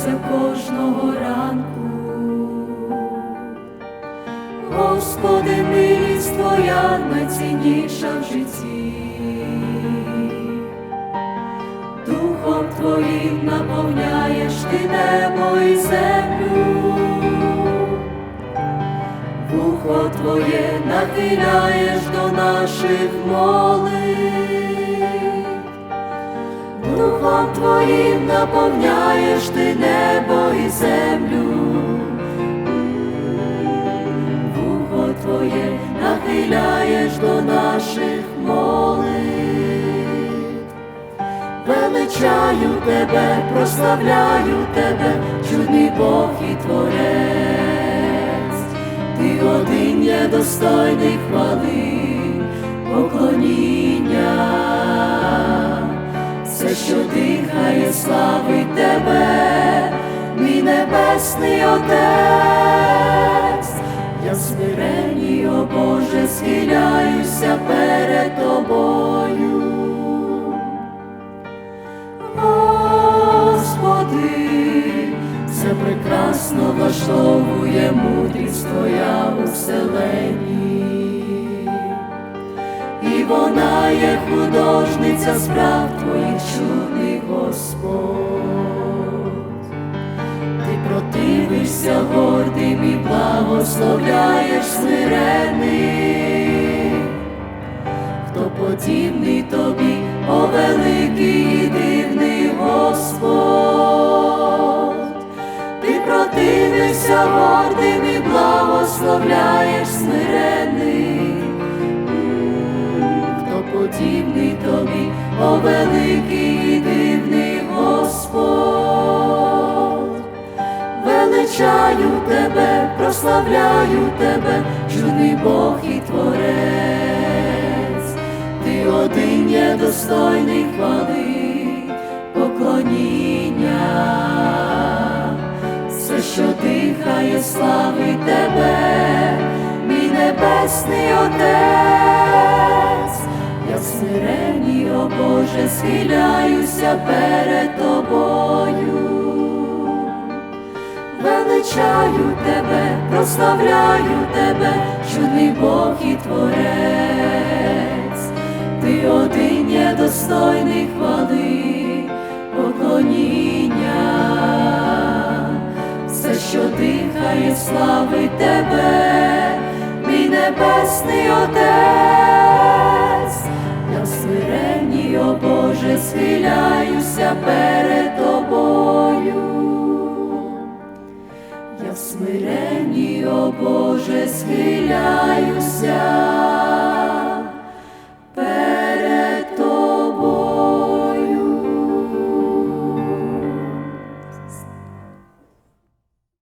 серце кожного ранку. Господи, милість Твоя найцінніша в житті. Духом Твоїм наповняєш ти небо і землю, Вухо Твоє нахиляєш до наших молитв, Духом Твоїм наповняєш ти небо і землю, Вухо Твоє нахиляєш до наших молитв. Величаю тебе, прославляю тебе, чудний Бог і Творець, ти один є достойний хвали, поклоніння, дихає, славить тебе, мій небесний Отець, я смиренні, о Боже, схиляюся перед тобою. Господи, все прекрасно влаштовує мудрість Твоя у вселенні, вона є художниця справ Твоїх чудних Господь. Ти противишся гордим і благословляєш смирених, хто подібний тобі, о великий і дивний Господь, ти противишся гордим і благословляєш смирених, подібний тобі, о великий і дивний Господь. Величаю тебе, прославляю тебе, чудний Бог і Творець, ти один є достойний хвали, поклоніння, все, що дихає, славить тебе, мій небесний Отець, я о Боже, схиляюся перед тобою. Величаю тебе, прославляю тебе, чудний Бог і Творець, ти один є достойний хвали, поклоніння, все, що дихає, славить тебе, мій небесний Отець. схиляюся перед тобою, я в смиренні, о Боже, схиляюся.